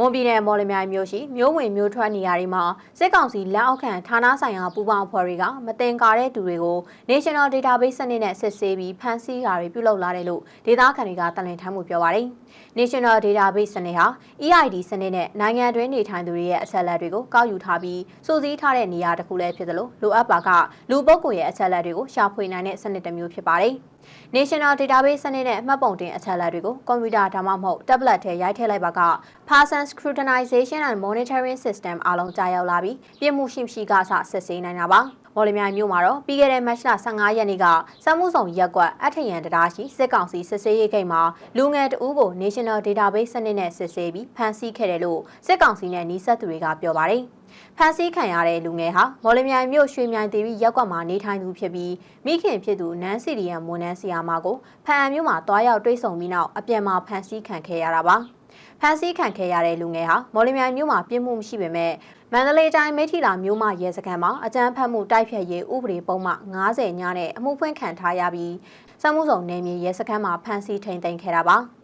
မွန်ပြည်နယ်မော်လမြိုင်မြို့ရှိမြို့ဝင်မြို့ထွက်နေရာတွေမှာစစ်ကောင်စီလက်အောက်ခံဌာနဆိုင်ရာပူးပေါင်းအဖွဲ့တွေကမတင်ကားတဲ့သူတွေကို National Database စနစ်နဲ့စစ်ဆေးပြီးဖမ်းဆီးတာတွေပြုလုပ်လာတယ်လို့ဒေသခံတွေကတလင်ထမ်းမှုပြောပါတယ်။ National Database စနစ်ဟာ EID စနစ်နဲ့နိုင်ငံတွင်းနေထိုင်သူတွေရဲ့အချက်အလက်တွေကိုကောက်ယူထားပြီးစုစည်းထားတဲ့နေရာတစ်ခုလည်းဖြစ်တယ်လို့လိုအပ်ပါကလူပုဂ္ဂိုလ်ရဲ့အချက်အလက်တွေကိုရှာဖွေနိုင်တဲ့စနစ်တစ်မျိုးဖြစ်ပါတယ်။ National Database စနစ်နဲ့မှတ်ပုံတင်အချက်အလက်တွေကိုကွန်ပျူတာဒါမှမဟုတ် tablet ထဲရိုက်ထည့်လိုက်ပါက Person Scrutinization and Monitoring System အားလုံးကြာရောက်လာပြီးပြည်မှုရှိမရှိကစစစ်ဆေးနိုင်တာပါ။မော်လမြိုင်မြို့မှာတော့ပြီးခဲ့တဲ့မတ်လ15ရက်နေ့ကစမှုဆောင်ရက်ကွက်အထရန်တရားရှိစစ်ကောင်စီစစ်ဆေးရေးဂိတ်မှာလူငယ်တဦးကို National Database စနစ်နဲ့စစ်ဆေးပြီးဖမ်းဆီးခဲ့တယ်လို့စစ်ကောင်စီနဲ့နှီးဆက်သူတွေကပြောပါတယ်။ ဖမ်းဆီးခံရတဲ့လူငယ်ဟာမော်လမြိုင်မြို့ရွှေမြိုင်တီရီရက်ကွက်မှာနေထိုင်သူဖြစ်ပြီးမိခင်ဖြစ်သူနန်းစီရီယံမွန်နန်းဆီယာမာကိုဖန်အံမြို့မှာတွားရောက်တွေ့ဆုံပြီးနောက်အပြန်မှာဖမ်းဆီးခံခဲ့ရတာပါ။ဖမ်းဆီးခံခဲ့ရတဲ့လူငယ်ဟာမော်လမြိုင်မြို့မှာပြစ်မှုမရှိပေမဲ့မန္တလေးတိုင်းမိထီလာမြို့မှာရဲစခန်းမှာအကြမ်းဖက်မှုတိုက်ဖျက်ရေးဥပဒေပုံမှ90ညနဲ့အမှုဖွင့်ခံထားရပြီးစမှုဆောင်နယ်မြေရဲစခန်းမှာဖမ်းဆီးထိန်သိမ်းခဲ့တာပါ။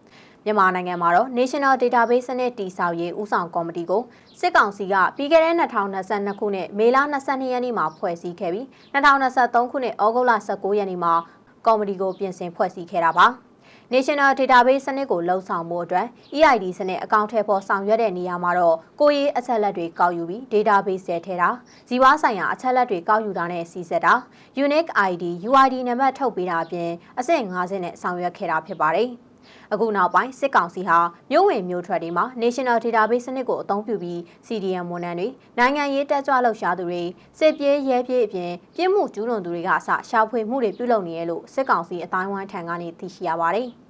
မြန်မာနိုင်ငံမှာတော့ National Database စနစ်တည်ဆောက်ရေးဦးဆောင်ကော်မတီကိုစစ်ကောင်စီကပြီးခဲ့တဲ့2022ခုနှစ်မေလ22ရက်နေ့မှာဖွဲ့စည်းခဲ့ပြီး2023ခုနှစ်ဩဂုတ်လ19ရက်နေ့မှာကော်မတီကိုပြင်ဆင်ဖွဲ့စည်းခဲ့တာပါ။ National Database စနစ်ကိုလှုံ့ဆော်မှုအတွက် EID စနစ်အကောင့်ထဲပေါ်ဆောင်ရွက်တဲ့နေရာမှာတော့ကိုယ်ရေးအချက်လက်တွေကောက်ယူပြီး database ထဲထည့်တာဇီဝဆိုင်ရာအချက်လက်တွေကောက်ယူတာနဲ့စီစစ်တာ unique ID UID နံပါတ်ထုတ်ပေးတာအပြင်အဆင့်50နဲ့ဆောင်ရွက်ခဲ့တာဖြစ်ပါတယ်။ အခုနောက်ပိုင်းစစ်ကောင်စီဟာမြို့ဝင်မြို့ထွက်တွေမှာ National Database စနစ်ကိုအသုံးပြုပြီး CDM ဝန်ထမ်းတွေနိုင်ငံရေးတက်ကြွလှုပ်ရှားသူတွေစစ်ပြေးရဲပြေးအပြင်ပြင်းမှုကျူးလွန်သူတွေကအစရှာဖွေမှုတွေပြုလုပ်နေရလို့စစ်ကောင်စီအတိုင်းဝိုင်းထံကနေသိရှိရပါတယ်။